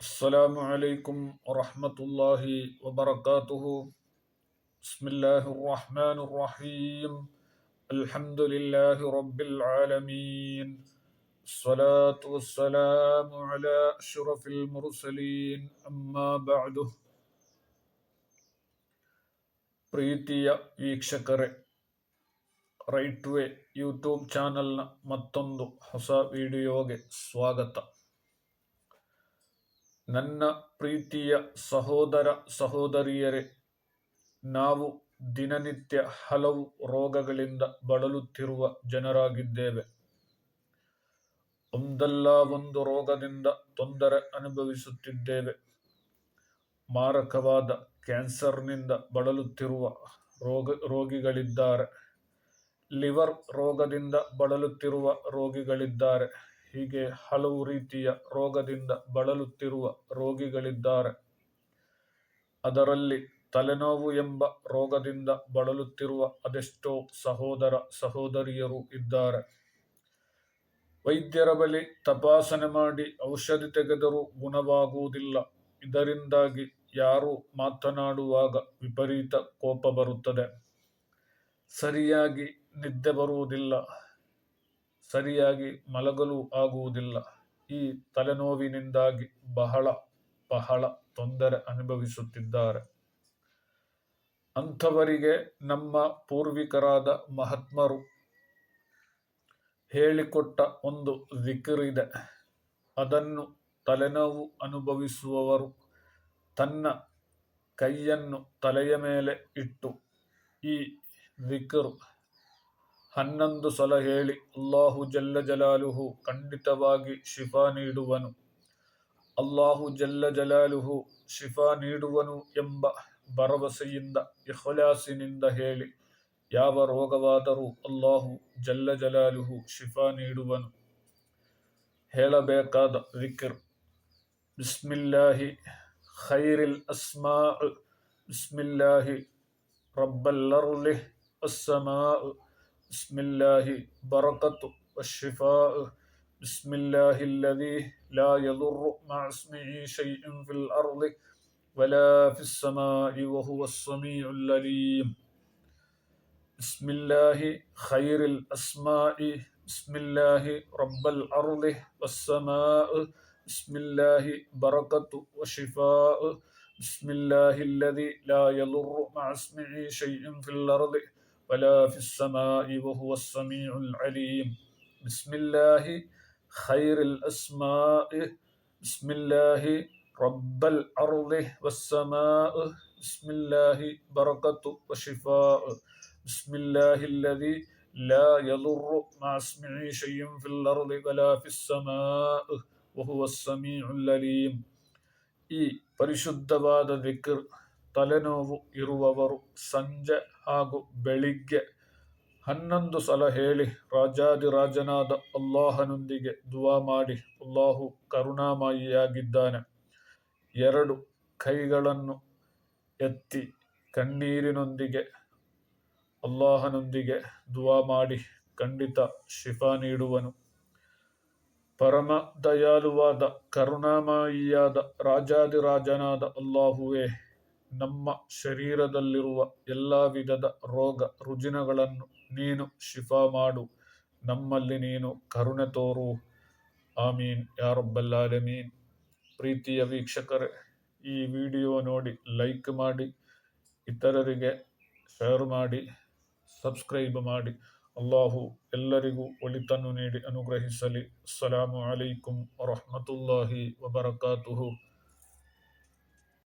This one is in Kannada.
السلام عليكم ورحمة الله وبركاته بسم الله الرحمن الرحيم الحمد لله رب العالمين الصلاة والسلام على أشرف المرسلين أما بعد ಪ್ರೀತಿಯ ವೀಕ್ಷಕರೇ ರೈಟ್ ವೇ ಯೂಟ್ಯೂಬ್ ಚಾನೆಲ್ನ ಮತ್ತೊಂದು ಹೊಸ ವಿಡಿಯೋಗೆ ಸ್ವಾಗತ ನನ್ನ ಪ್ರೀತಿಯ ಸಹೋದರ ಸಹೋದರಿಯರೇ, ನಾವು ದಿನನಿತ್ಯ ಹಲವು ರೋಗಗಳಿಂದ ಬಳಲುತ್ತಿರುವ ಜನರಾಗಿದ್ದೇವೆ. ಒಂದಲ್ಲ ಒಂದು ರೋಗದಿಂದ ತೊಂದರೆ ಅನುಭವಿಸುತ್ತಿದ್ದೇವೆ. ಮಾರಕವಾದ ಕ್ಯಾನ್ಸರ್ನಿಂದ ಬಳಲುತ್ತಿರುವ ರೋಗ, ರೋಗಿಗಳಿದ್ದಾರೆ. ಲಿವರ್ ರೋಗದಿಂದ ಬಳಲುತ್ತಿರುವ ರೋಗಿಗಳಿದ್ದಾರೆ. ಹೀಗೆ ಹಲವು ರೀತಿಯ ರೋಗದಿಂದ ಬಳಲುತ್ತಿರುವ ರೋಗಿಗಳಿದ್ದಾರೆ. ಅದರಲ್ಲಿ ತಲೆನೋವು ಎಂಬ ರೋಗದಿಂದ ಬಳಲುತ್ತಿರುವ ಅದೆಷ್ಟೋ ಸಹೋದರ ಸಹೋದರಿಯರು ಇದ್ದಾರೆ. ವೈದ್ಯರ ಬಳಿ ತಪಾಸಣೆ ಮಾಡಿ ಔಷಧಿ ತೆಗೆದರೂ ಗುಣವಾಗುವುದಿಲ್ಲ. ಇದರಿಂದಾಗಿ ಯಾರು ಮಾತನಾಡುವಾಗ ವಿಪರೀತ ಕೋಪ ಬರುತ್ತದೆ. ಸರಿಯಾಗಿ ನಿದ್ದೆ ಬರುವುದಿಲ್ಲ. ಸರಿಯಾಗಿ ಮಲಗಲು ಆಗುವುದಿಲ್ಲ. ಈ ತಲೆನೋವಿನಿಂದಾಗಿ ಬಹಳ ಬಹಳ ತೊಂದರೆ ಅನುಭವಿಸುತ್ತಿದ್ದಾರೆ. ಅಂಥವರಿಗೆ ನಮ್ಮ ಪೂರ್ವಿಕರಾದ ಮಹಾತ್ಮರು ಹೇಳಿಕೊಟ್ಟ ಒಂದು ವಿಕರಿದೆ ಅದನ್ನು ತಲೆನೋವು ಅನುಭವಿಸುವವರು ತನ್ನ ಕೈಯನ್ನು ತಲೆಯ ಮೇಲೆ ಇಟ್ಟು ಈ ವಿಕರು ಹನ್ನೊಂದು ಸಲ ಹೇಳಿ, ಅಲ್ಲಾಹು ಜಲ್ಲ ಜಲಾಲುಹು ಖಂಡಿತವಾಗಿ ಶಿಫಾ ನೀಡುವನು. ಅಲ್ಲಾಹು ಜಲ್ಲ ಜಲಾಲುಹು ಶಿಫಾ ನೀಡುವನು ಎಂಬ ಭರವಸೆಯಿಂದ ಇಹ್ಲಾಸಿನಿಂದ ಹೇಳಿ, ಯಾವ ರೋಗವಾದರೂ ಅಲ್ಲಾಹು ಜಲ್ಲ ಜಲಾಲುಹು ಶಿಫಾ ನೀಡುವನು. ಹೇಳಬೇಕಾದ ವಿಕ್ರ್ ಬಿಸ್ಮಿಲ್ಲಾಹಿ ಖೈರಿಲ್ ಅಸ್ಮಾ ಬಿಸ್ಮಿಲ್ಲಾಹಿ ರಬ್ಬಲ್ಲರ್ಲಿಹ್ ಅಸ್ಸಮಾ بسم الله بركة والشفاء. بسم الله الذي لا يضر مع اسمه شيء في الأرض ولا في السماء وهو السميع العليم. بسم الله خير الأسماء. بسم الله رب الأرض والسماء. بسم الله بركة وشفاء بسم الله الذي لا يضر مع اسمه شيء في الأرض ولا في السماء وهو السميع العليم. بسم الله خير الأسماء. بسم الله رب الأرض والسماء. بسم الله بركة وشفاء. بسم الله الذي لا يضر مع اسمه شيء في الأرض ولا في السماء وهو السميع العليم. إي فرشد بعد ذكر ತಲೆನೋವು ಇರುವವರು ಸಂಜೆ ಹಾಗೂ ಬೆಳಿಗ್ಗೆ ಹನ್ನೊಂದು ಸಲ ಹೇಳಿ ರಾಜಾದಿರಾಜನಾದ ಅಲ್ಲಾಹನೊಂದಿಗೆ ದುವಾ ಮಾಡಿ, ಅಲ್ಲಾಹು ಕರುಣಾಮಯಿಯಾಗಿದ್ದಾನೆ. ಎರಡು ಕೈಗಳನ್ನು ಎತ್ತಿ ಕಣ್ಣೀರಿನೊಂದಿಗೆ ಅಲ್ಲಾಹನೊಂದಿಗೆ ದುವಾ ಮಾಡಿ ಖಂಡಿತ ಶಿಫಾ ನೀಡುವನು. ಪರಮ ದಯಾಲುವಾದ ಕರುಣಾಮಯಿಯಾದ ರಾಜಾದಿರಾಜನಾದ ಅಲ್ಲಾಹುವೇ ನಮ್ಮ ಶರೀರದಲ್ಲಿರುವ ಎಲ್ಲ ವಿಧದ ರೋಗ ರುಜಿನಗಳನ್ನು ನೀನು ಶಿಫಾ ಮಾಡು. ನಮ್ಮಲ್ಲಿ ನೀನು ಕರುಣೆ ತೋರು. ಆಮೀನ್. ಯಾರೊಬ್ಬಲ್ಲಾಲಮೀನ್ ಪ್ರೀತಿಯ ವೀಕ್ಷಕರೇ, ಈ ವಿಡಿಯೋ ನೋಡಿ ಲೈಕ್ ಮಾಡಿ, ಇತರರಿಗೆ ಶೇರ್ ಮಾಡಿ, ಸಬ್ಸ್ಕ್ರೈಬ್ ಮಾಡಿ. ಅಲ್ಲಾಹು ಎಲ್ಲರಿಗೂ ಒಳಿತನ್ನು ನೀಡಿ, ಅನುಗ್ರಹಿಸಲಿ. ಅಸ್ಸಲಾಮು ಅಲೈಕುಂ ವರಹಮತುಲ್ಲಾಹಿ ವಬರಕಾತುಹು.